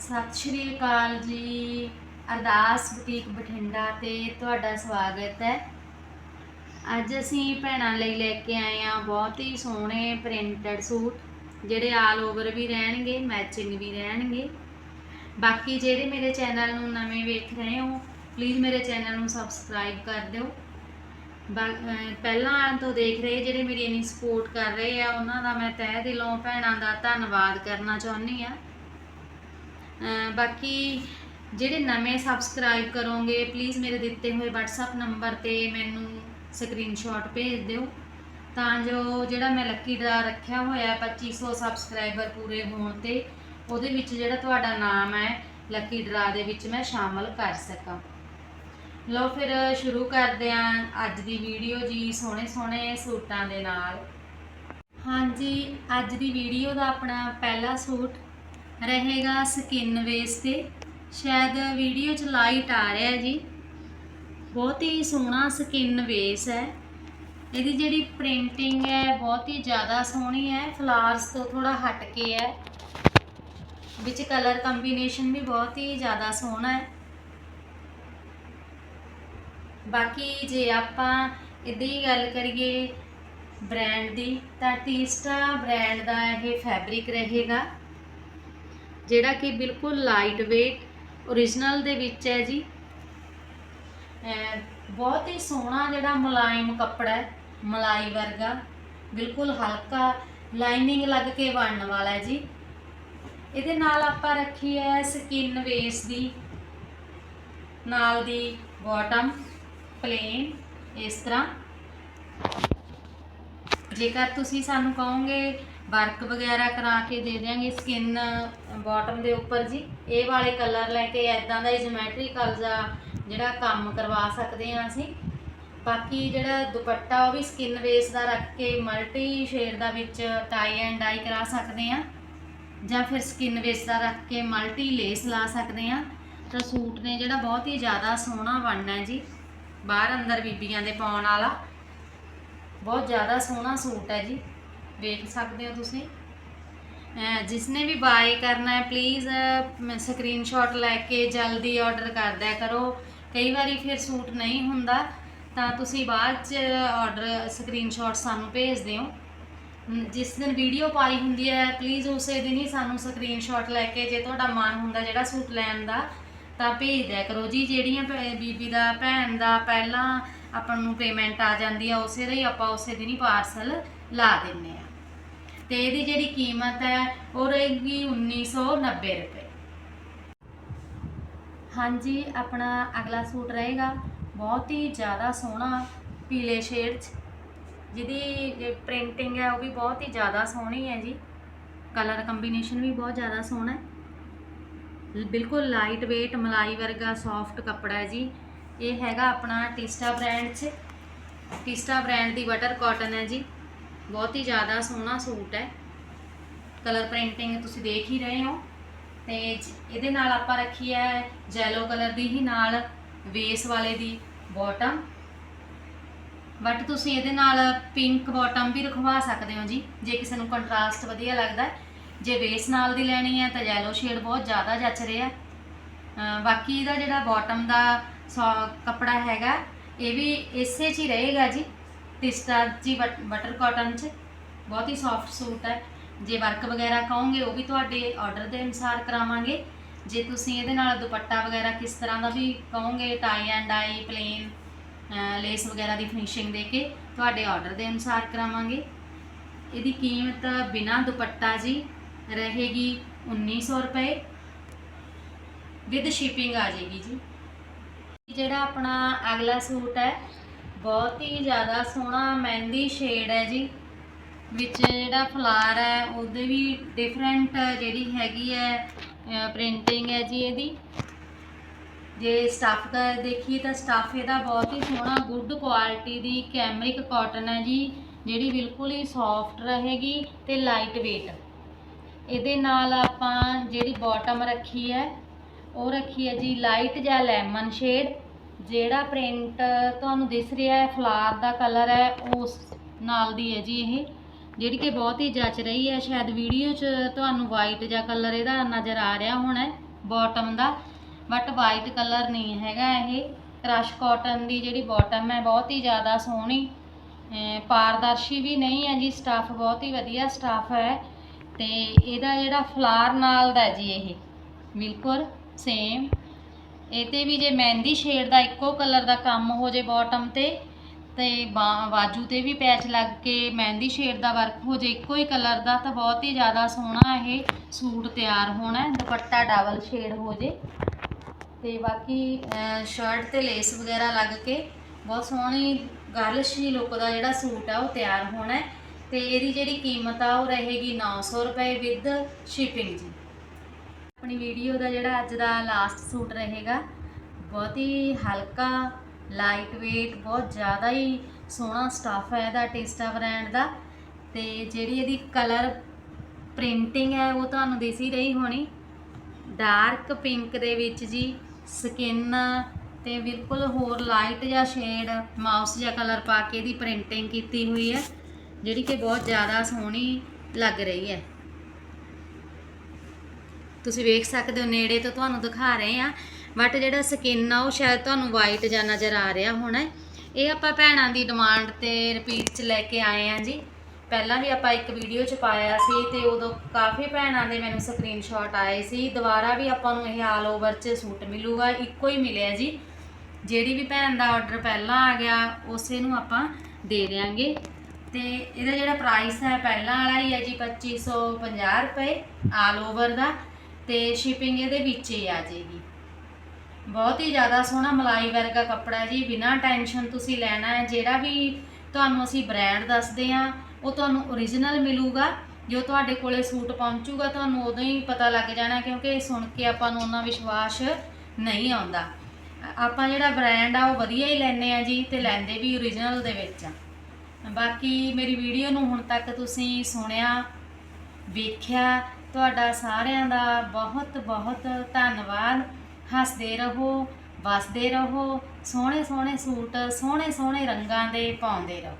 ਸਤਿ ਸ਼੍ਰੀ ਅਕਾਲ ਜੀ। ਅਰਦਾਸ ਬੁਟੀਕ ਬਠਿੰਡਾ ਤੇ ਤੁਹਾਡਾ ਸਵਾਗਤ ਹੈ। ਅੱਜ ਅਸੀਂ ਭੈਣਾਂ ਲਈ ਲੈ ਕੇ ਆਏ ਆ ਬਹੁਤ ਹੀ ਸੋਹਣੇ ਪ੍ਰਿੰਟਡ ਸੂਟ, ਜਿਹੜੇ ਆਲ ਓਵਰ ਵੀ ਰਹਿਣਗੇ ਮੈਚਿੰਗ ਵੀ ਰਹਿਣਗੇ। ਬਾਕੀ ਜਿਹੜੇ ਮੇਰੇ ਚੈਨਲ ਨੂੰ ਨਵੇਂ ਵੇਖ ਰਹੇ ਹੋ ਪਲੀਜ਼ ਮੇਰੇ ਚੈਨਲ ਨੂੰ ਸਬਸਕ੍ਰਾਈਬ ਕਰ ਦਿਓ। ਬਾ- ਅਹ ਪਹਿਲਾਂ ਤੋਂ ਦੇਖ ਰਹੇ ਜਿਹੜੇ ਮੇਰੀ ਇੰਨੀ ਸਪੋਰਟ ਕਰ ਰਹੇ ਆ, ਉਹਨਾਂ ਦਾ ਮੈਂ ਤਹਿ ਦਿਲੋਂ ਭੈਣਾਂ ਦਾ ਧੰਨਵਾਦ ਕਰਨਾ ਚਾਹੁੰਦੀ ਆ ਬਾਕੀ ਜਿਹੜੇ ਨਵੇਂ ਸਬਸਕ੍ਰਾਈਬ ਕਰੋਗੇ ਪਲੀਜ਼ ਮੇਰੇ ਦਿੱਤੇ ਹੋਏ WhatsApp ਨੰਬਰ ਤੇ ਮੈਨੂੰ ਸਕਰੀਨਸ਼ਾਟ ਭੇਜ ਦਿਓ। ਤਾਂ ਜੋ ਜਿਹੜਾ ਮੈਂ ਲੱਕੀ ਡਰਾ ਰੱਖਿਆ ਹੋਇਆ 2500 ਸਬਸਕ੍ਰਾਈਬਰ ਪੂਰੇ ਹੋਣ ਤੇ, ਉਹਦੇ ਵਿੱਚ ਜਿਹੜਾ ਤੁਹਾਡਾ ਨਾਮ ਹੈ ਲੱਕੀ ਡਰਾ ਦੇ ਵਿੱਚ ਮੈਂ ਸ਼ਾਮਲ ਕਰ ਸਕਾਂ। ਲਓ ਫਿਰ ਸ਼ੁਰੂ ਕਰਦੇ ਆਂ ਅੱਜ ਦੀ ਵੀਡੀਓ ਜੀ, ਸੋਹਣੇ ਸੋਹਣੇ ਸੂਟਾਂ ਦੇ ਨਾਲ। ਹਾਂਜੀ, ਅੱਜ ਦੀ ਵੀਡੀਓ ਦਾ ਆਪਣਾ ਪਹਿਲਾ ਸੂਟ ਰਹੇਗਾ ਸਕਿਨ ਵੇਸ ਤੇ। ਸ਼ਾਇਦ ਵੀਡੀਓ 'ਚ ਲਾਈਟ ਆ ਰਿਹਾ ਜੀ। ਬਹੁਤ ਹੀ ਸੋਹਣਾ ਸਕਿਨ ਵੇਸ ਹੈ। ਇਹਦੀ ਜਿਹੜੀ ਪ੍ਰਿੰਟਿੰਗ ਹੈ, ਬਹੁਤ ਹੀ ਜ਼ਿਆਦਾ ਸੋਹਣੀ ਹੈ। ਫਲਾਰਸ ਤੋਂ ਥੋੜਾ ਹਟ ਕੇ ਹੈ। ਵਿੱਚ ਕਲਰ ਕੰਬੀਨੇਸ਼ਨ ਵੀ ਬਹੁਤ ਹੀ ਜ਼ਿਆਦਾ ਸੋਹਣਾ ਹੈ। ਬਾਕੀ ਜੇ ਆਪਾਂ ਇਹਦੀ ਗੱਲ ਕਰੀਏ ਬ੍ਰਾਂਡ ਦੀ, ਤਾਂ ਟੀਸਟਾ ਬ੍ਰਾਂਡ ਦਾ ਇਹ ਫੈਬਰਿਕ ਰਹੇਗਾ। ਜਿਹੜਾ ਕਿ ਬਿਲਕੁਲ ਲਾਈਟ weight origignal ਦੇ ਵਿੱਚ ਹੈ ਜੀ। ਬਹੁਤ ਹੀ ਸੋਹਣਾ ਜਿਹੜਾ ਮੁਲਾਇਮ ਕੱਪੜਾ ਹੈ, ਮਲਾਈ ਵਰਗਾ, ਬਿਲਕੁਲ ਹਲਕਾ ਲਾਈਨਿੰਗ ਲੱਗ ਕੇ ਬਣਨ ਵਾਲਾ ਹੈ ਜੀ। ਇਹਦੇ ਨਾਲ ਆਪਾਂ ਰੱਖੀ ਹੈ ਸਕਿਨ ਵੇਸ ਦੀ, ਨਾਲ ਦੀ ਬਾਟਮ ਪਲੇਨ ਇਸ ਤਰ੍ਹਾਂ। ਜੇਕਰ ਤੁਸੀਂ ਸਾਨੂੰ ਕਹੋਗੇ ਵਰਕ ਵਗੈਰਾ ਕਰਾ ਕੇ ਦੇ ਦਿਆਂਗੇ ਸਕਿਨ ਬਾਟਮ ਦੇ ਉੱਪਰ ਜੀ। ਇਹ ਵਾਲੇ ਕਲਰ ਲੈ ਕੇ ਐਦਾਂ ਦਾ ਹੀ ਜਿਓਮੈਟ੍ਰੀਕਲ ਦਾ ਜਿਹੜਾ ਕੰਮ ਕਰਵਾ ਸਕਦੇ ਹਾਂ ਅਸੀਂ। ਬਾਕੀ ਜਿਹੜਾ ਦੁਪੱਟਾ ਉਹ ਵੀ ਸਕਿਨ ਵੇਸ ਦਾ ਰੱਖ ਕੇ ਮਲਟੀ ਸ਼ੇਡ ਦਾ ਵਿੱਚ ਟਾਈ ਐਂਡ ਡਾਈ ਕਰਾ ਸਕਦੇ ਹਾਂ। ਜਾਂ ਫਿਰ ਸਕਿਨ ਵੇਸ ਦਾ ਰੱਖ ਕੇ ਮਲਟੀ ਲੇਸ ਲਾ ਸਕਦੇ ਹਾਂ। ਤਾਂ ਸੂਟ ਨੇ ਜਿਹੜਾ ਬਹੁਤ ਹੀ ਜ਼ਿਆਦਾ ਸੋਹਣਾ ਬਣਨਾ ਜੀ। ਬਾਹਰ ਅੰਦਰ ਬੀਬੀਆਂ ਦੇ ਪਾਉਣ ਵਾਲਾ। ਬਹੁਤ ਜ਼ਿਆਦਾ ਸੋਹਣਾ ਸੂਟ ਹੈ ਜੀ। ਵੇਖ ਸਕਦੇ ਹੋ ਤੁਸੀਂ। ਜਿਸਨੇ ਵੀ ਬਾਏ ਕਰਨਾ ਹੈ ਪਲੀਜ਼ ਸਕਰੀਨਸ਼ਾਟ ਲੈ ਕੇ ਜਲਦੀ ਆਰਡਰ ਕਰ ਦਿਆ ਕਰੋ। ਕਈ ਵਾਰੀ ਫਿਰ ਸੂਟ ਨਹੀਂ ਹੁੰਦਾ, ਤਾਂ ਤੁਸੀਂ ਬਾਅਦ ਚ ਆਰਡਰ ਸਕਰੀਨਸ਼ਾਟ ਸਾਨੂੰ ਭੇਜ ਦਿਓ। ਜਿਸ ਦਿਨ ਵੀਡੀਓ ਪਾਈ ਹੁੰਦੀ ਹੈ ਪਲੀਜ਼ ਉਸੇ ਦਿਨ ਹੀ ਸਾਨੂੰ ਸਕਰੀਨਸ਼ਾਟ ਲੈ ਕੇ ਜੇ ਤੁਹਾਡਾ ਮਨ ਹੁੰਦਾ ਜਿਹੜਾ ਸੂਟ ਲੈਣ ਦਾ, ਤਾਂ ਭੇਜ ਦਿਆ ਕਰੋ। ਜੀ, ਜਿਹੜੀਆਂ ਭੈ- ਬੀਬੀ ਦਾ, ਭੈਣ ਦਾ ਪਹਿਲਾਂ ਆਪਾਂ ਨੂੰ ਪੇਮੈਂਟ ਆ ਜਾਂਦੀ ਆ, ਉਸੇ ਲਈ ਆਪਾਂ ਉਸੇ ਦਿਨ ਹੀ ਪਾਰਸਲ ਲਾ ਦਿੰਨੇ ਆ। ਤੇ ਇਹਦੀ ਜਿਹੜੀ ਕੀਮਤ ਹੈ ਉਹ ਰਹੇਗੀ 1990 ਰੁਪਏ। ਹਾਂਜੀ, ਆਪਣਾ ਅਗਲਾ ਸੂਟ ਰਹੇਗਾ ਬਹੁਤ ਹੀ ਜ਼ਿਆਦਾ ਸੋਹਣਾ ਪੀਲੇ ਸ਼ੇਡ 'ਚ। ਜਿਹਦੀ ਪ੍ਰਿੰਟਿੰਗ ਹੈ ਉਹ ਵੀ ਬਹੁਤ ਹੀ ਜ਼ਿਆਦਾ ਸੋਹਣੀ ਹੈ ਜੀ। ਕਲਰ ਕੰਬੀਨੇਸ਼ਨ ਵੀ ਬਹੁਤ ਜ਼ਿਆਦਾ ਸੋਹਣਾ ਹੈ। ਬਿਲਕੁਲ ਲਾਈਟ weight ਮਲਾਈ ਵਰਗਾ ਸੌਫਟ ਕੱਪੜਾ ਹੈ ਜੀ। ਇਹ ਹੈਗਾ ਆਪਣਾ ਟਿਸਟਾ ਬ੍ਰਾਂਡ 'ਚ। ਟਿਸਟਾ ਬ੍ਰਾਂਡ ਦੀ ਬਟਰ ਕਾਟਨ ਹੈ ਜੀ। ਬਹੁਤ ਹੀ ਜ਼ਿਆਦਾ ਸੋਹਣਾ ਸੂਟ ਹੈ। ਕਲਰ ਪ੍ਰਿੰਟਿੰਗ ਤੁਸੀਂ ਦੇਖ ਹੀ ਰਹੇ ਹੋ। ਤੇ ਇਹਦੇ ਨਾਲ ਆਪਾਂ ਰੱਖੀ ਹੈ ਜੈਲੋ ਕਲਰ ਦੀ ਹੀ ਨਾਲ ਵੇਸ ਵਾਲੇ ਦੀ ਬਾਟਮ ਬਟ ਤੁਸੀਂ ਇਹਦੇ ਨਾਲ ਪਿੰਕ ਬਾਟਮ ਵੀ ਰਖਵਾ ਸਕਦੇ ਹੋ ਜੀ, ਜੇ ਕਿਸੇ ਨੂੰ ਕੰਟਰਾਸਟ ਵਧੀਆ ਲੱਗਦਾ ਜੇ ਵੇਸ ਨਾਲ ਦੀ ਲੈਣੀ ਹੈ ਤਾਂ ਜੈਲੋ ਸ਼ੇਡ ਬਹੁਤ ਜ਼ਿਆਦਾ ਜੱਚ ਰਿਹਾ ਬਾਕੀ ਇਹਦਾ ਜਿਹੜਾ ਬਾਟਮ ਦਾ ਸੌ- ਕੱਪੜਾ ਹੈਗਾ, ਇਹ ਵੀ ਇਸੇ 'ਚ ਹੀ ਰਹੇਗਾ ਜੀ। ਟਿਸਟਾ ਜੀ ਬਟਰ ਕਾਟਨ 'ਚ। ਬਹੁਤ ਹੀ ਸੌਫਟ ਸੂਟ ਹੈ। ਜੇ ਵਰਕ ਵਗੈਰਾ ਕਹੋਗੇ, ਉਹ ਵੀ ਤੁਹਾਡੇ ਆਰਡਰ ਦੇ ਅਨੁਸਾਰ ਕਰਾਵਾਂਗੇ। ਜੇ ਤੁਸੀਂ ਇਹਦੇ ਨਾਲ ਦੁਪੱਟਾ ਵਗੈਰਾ ਕਿਸ ਤਰ੍ਹਾਂ ਦਾ ਵੀ ਕਹੋਗੇ tie and eye plain lace ਵਗੈਰਾ ਦੀ ਫਿਨਿਸ਼ਿੰਗ ਦੇ ਕੇ, ਤੁਹਾਡੇ ਆਰਡਰ ਦੇ ਅਨੁਸਾਰ ਕਰਾਵਾਂਗੇ। ਇਹਦੀ ਕੀਮਤ ਬਿਨਾ ਦੁਪੱਟਾ ਜੀ ਰਹੇਗੀ 1900 ਰੁਪਏ। ਵਿਦ ਸ਼ਿਪਿੰਗ ਆ ਜਾਏਗੀ ਜੀ। ਜਿਹੜਾ ਆਪਣਾ ਅਗਲਾ ਸੂਟ ਹੈ ਬਹੁਤ ਹੀ ਜ਼ਿਆਦਾ ਸੋਹਣਾ ਮਹਿੰਦੀ ਸ਼ੇਡ ਹੈ ਜੀ। ਵਿੱਚ ਜਿਹੜਾ ਫਲਾਰ ਹੈ, ਉਹਦੇ ਵੀ ਡਿਫਰੈਂਟ ਜਿਹੜੀ ਹੈਗੀ ਹੈ ਪ੍ਰਿੰਟਿੰਗ ਹੈ ਜੀ ਇਹਦੀ। ਜੇ ਸਟੱਫ ਦਾ ਦੇਖੀਏ ਤਾਂ ਸਟੱਫ ਇਹਦਾ ਬਹੁਤ ਹੀ ਸੋਹਣਾ ਗੁੱਡ ਕੁਆਲਿਟੀ ਦੀ ਕੈਮਰਿਕ ਕਾਟਨ ਹੈ ਜੀ, ਜਿਹੜੀ ਬਿਲਕੁਲ ਹੀ ਸੌਫਟ ਰਹੇਗੀ ਤੇ ਲਾਈਟ weight ਇਹਦੇ ਨਾਲ ਆਪਾਂ ਜਿਹੜੀ ਬਾਟਮ ਰੱਖੀ ਹੈ, ਉਹ ਰੱਖੀ ਹੈ ਜੀ ਲਾਈਟ ਜਾਂ ਲੈਮਨ ਸ਼ੇਡ ਜਿਹੜਾ ਪ੍ਰਿੰਟ ਤੁਹਾਨੂੰ ਦਿਸ ਰਿਹਾ ਹੈ ਫਲਾਰ ਦਾ ਕਲਰ ਹੈ, ਉਸ ਨਾਲ ਦੀ ਹੈ ਜੀ ਇਹ, ਜਿਹੜੀ ਕਿ ਬਹੁਤ ਹੀ ਜੱਚ ਰਹੀ ਹੈ। ਸ਼ਾਇਦ ਵੀਡੀਓ 'ਚ ਤੁਹਾਨੂੰ ਵਾਈਟ ਜਾਂ ਕਲਰ ਇਹਦਾ ਨਜ਼ਰ ਆ ਰਿਹਾ ਹੋਣਾ ਹੈ ਬਾਟਮ ਦਾ ਬਟ ਵਾਈਟ ਕਲਰ ਨਹੀਂ ਹੈਗਾ ਇਹ। ਕ੍ਰਸ਼ ਕਾਟਨ ਦੀ ਜਿਹੜੀ ਬਾਟਮ ਹੈ, ਬਹੁਤ ਹੀ ਜ਼ਿਆਦਾ ਸੋਹਣੀ ਪਾਰਦਰਸ਼ੀ ਵੀ ਨਹੀਂ ਹੈ ਜੀ ਸਟੱਫ ਬਹੁਤ ਹੀ ਵਧੀਆ ਸਟੱਫ ਹੈ। ਤੇ ਇਹਦਾ ਜਿਹੜਾ ਫਲਾਰ ਨਾਲ ਦਾ ਜੀ ਇਹ, ਬਿਲਕੁਲ ਸੇਮ ਇਹ ਤੇ ਵੀ ਜੇ ਮਹਿੰਦੀ ਸ਼ੇਡ ਦਾ ਇੱਕੋ ਕਲਰ ਦਾ ਕੰਮ ਹੋ ਜੇ ਬਾਟਮ ਤੇ ਤੇ ਬਾਜੂ ਤੇ ਵੀ ਪੈਚ ਲੱਗ ਕੇ ਮਹਿੰਦੀ ਸ਼ੇਡ ਦਾ ਵਰਕ ਹੋ ਜੇ ਇੱਕੋ ਹੀ ਕਲਰ ਦਾ, ਤਾਂ ਬਹੁਤ ਹੀ ਜ਼ਿਆਦਾ ਸੋਹਣਾ ਇਹ ਸੂਟ ਤਿਆਰ ਹੋਣਾ, ਦੁਪੱਟਾ ਡਬਲ ਸ਼ੇਡ ਹੋ ਜੇ। ਤੇ ਬਾਕੀ ਸ਼ਰਟ ਤੇ ਲੇਸ ਵਗੈਰਾ ਲੱਗ ਕੇ ਬਹੁਤ ਸੋਹਣੀ ਗਰਲਿਸ਼ ਜੀ ਲੁੱਕ ਦਾ ਜਿਹੜਾ ਸੂਟ ਆ, ਉਹ ਤਿਆਰ ਹੋਣਾ ਹੈ। ਤੇ ਇਹਦੀ ਜਿਹੜੀ ਕੀਮਤ ਆ, ਉਹ ਰਹੇਗੀ 900 ਰੁਪਏ ਵਿਦ ਸ਼ਿਪਿੰਗ ਜੀ। ਆਪਣੀ ਵੀਡੀਓ ਦਾ ਜਿਹੜਾ ਅੱਜ ਦਾ ਲਾਸਟ ਸੂਟ ਰਹੇਗਾ, ਬਹੁਤ ਹੀ ਹਲਕਾ ਲਾਈਟ weight ਬਹੁਤ ਜ਼ਿਆਦਾ ਹੀ ਸੋਹਣਾ ਸਟੱਫ ਹੈ ਇਹਦਾ ਟੇਸਟਾ ਬ੍ਰਾਂਡ ਦਾ। ਤੇ ਜਿਹੜੀ ਇਹਦੀ ਕਲਰ ਪ੍ਰਿੰਟਿੰਗ ਹੈ, ਉਹ ਤੁਹਾਨੂੰ ਦਿਸ ਹੀ ਰਹੀ ਹੋਣੀ। ਡਾਰਕ ਪਿੰਕ ਦੇ ਵਿੱਚ ਜੀ ਸਕਿਨ ਤੇ ਬਿਲਕੁਲ ਹੋਰ ਲਾਈਟ ਜਾਂ ਸ਼ੇਡ ਮਾਊਸ ਜਾਂ ਕਲਰ ਪਾ ਕੇ ਇਹਦੀ ਪ੍ਰਿੰਟਿੰਗ ਕੀਤੀ ਹੋਈ ਹੈ, ਜਿਹੜੀ ਕਿ ਬਹੁਤ ਜ਼ਿਆਦਾ ਸੋਹਣੀ ਲੱਗ ਰਹੀ ਹੈ। ਤੁਸੀਂ ਵੇਖ ਸਕਦੇ ਹੋ ਨੇੜੇ ਤੋਂ ਤੁਹਾਨੂੰ ਦਿਖਾ ਰਹੇ ਆ ਬਟ ਜਿਹੜਾ ਸਕਿਨ ਆ, ਉਹ ਸ਼ਾਇਦ ਤੁਹਾਨੂੰ ਵਾਈਟ ਜਾਂ ਨਜ਼ਰ ਆ ਰਿਹਾ ਹੋਣਾ। ਇਹ ਆਪਾਂ ਭੈਣਾਂ ਦੀ ਡਿਮਾਂਡ ਤੇ ਰਿਪੀਟ ਚ ਲੈ ਕੇ ਆਏ ਆ ਜੀ। ਪਹਿਲਾਂ ਵੀ ਆਪਾਂ ਇੱਕ ਵੀਡੀਓ ਚ ਪਾਇਆ ਸੀ ਤੇ ਉਦੋਂ ਕਾਫੀ ਭੈਣਾਂ ਦੇ ਮੈਨੂੰ ਸਕਰੀਨਸ਼ਾਟ ਆਏ ਸੀ। ਦੁਬਾਰਾ ਵੀ ਆਪਾਂ ਨੂੰ ਇਹ ਆਲ ਓਵਰ ਚ ਸੂਟ ਮਿਲੂਗਾ, ਇੱਕੋ ਹੀ ਮਿਲਿਆ ਜੀ। ਜਿਹੜੀ ਵੀ ਭੈਣ ਦਾ ਆਰਡਰ ਪਹਿਲਾਂ ਆ ਗਿਆ, ਉਸੇ ਨੂੰ ਆਪਾਂ ਦੇ ਦਿਆਂਗੇ। ਤੇ ਇਹਦਾ ਜਿਹੜਾ ਪ੍ਰਾਈਸ ਹੈ, ਪਹਿਲਾਂ ਵਾਲਾ ਹੀ ਹੈ ਜੀ 2550 ਰੁਪਏ ਆਲ ਓਵਰ ਦਾ। ਤੇ ਸ਼ਿਪਿੰਗ ਇਹਦੇ ਵਿੱਚ ਹੀ ਆ ਜਾਏਗੀ ਬਹੁਤ ਹੀ ਜ਼ਿਆਦਾ ਸੋਹਣਾ ਮਲਾਈ ਵਰਗਾ ਕੱਪੜਾ ਜੀ, ਬਿਨਾਂ ਟੈਨਸ਼ਨ ਤੁਸੀਂ ਲੈਣਾ ਹੈ, ਜਿਹੜਾ ਵੀ ਤੁਹਾਨੂੰ ਅਸੀਂ ਬ੍ਰਾਂਡ ਦੱਸਦੇ ਆ ਉਹ ਤੁਹਾਨੂੰ ਓਰੀਜਨਲ ਮਿਲੂਗਾ, ਜੋ ਤੁਹਾਡੇ ਕੋਲੇ ਸੂਟ ਪਹੁੰਚੂਗਾ, ਤੁਹਾਨੂੰ ਉਦੋਂ ਹੀ ਪਤਾ ਲੱਗ ਜਾਣਾ, ਕਿਉਂਕਿ ਸੁਣ ਕੇ ਆਪਾਂ ਨੂੰ ਉਹਨਾਂ ਵਿਸ਼ਵਾਸ ਨਹੀਂ ਆਉਂਦਾ। ਆਪਾਂ ਜਿਹੜਾ ਬ੍ਰਾਂਡ ਆ, ਉਹ ਵਧੀਆ ਹੀ ਲੈਨੇ ਆ ਜੀ, ਤੇ ਲੈਂਦੇ ਵੀ ਓਰੀਜਨਲ ਦੇ ਵਿੱਚ ਆ। ਬਾਕੀ ਮੇਰੀ ਵੀਡੀਓ ਨੂੰ ਹੁਣ ਤੱਕ ਤੁਸੀਂ ਸੁਣਿਆ, ਵੇਖਿਆ ਤੁਹਾਡਾ ਸਾਰਿਆਂ ਦਾ ਬਹੁਤ ਬਹੁਤ ਧੰਨਵਾਦ। ਹੱਸਦੇ ਰਹੋ, ਵਸਦੇ ਰਹੋ ਸੋਹਣੇ ਸੋਹਣੇ ਸੂਟ ਸੋਹਣੇ ਸੋਹਣੇ ਰੰਗਾਂ ਦੇ ਪਾਉਂਦੇ ਰਹੋ।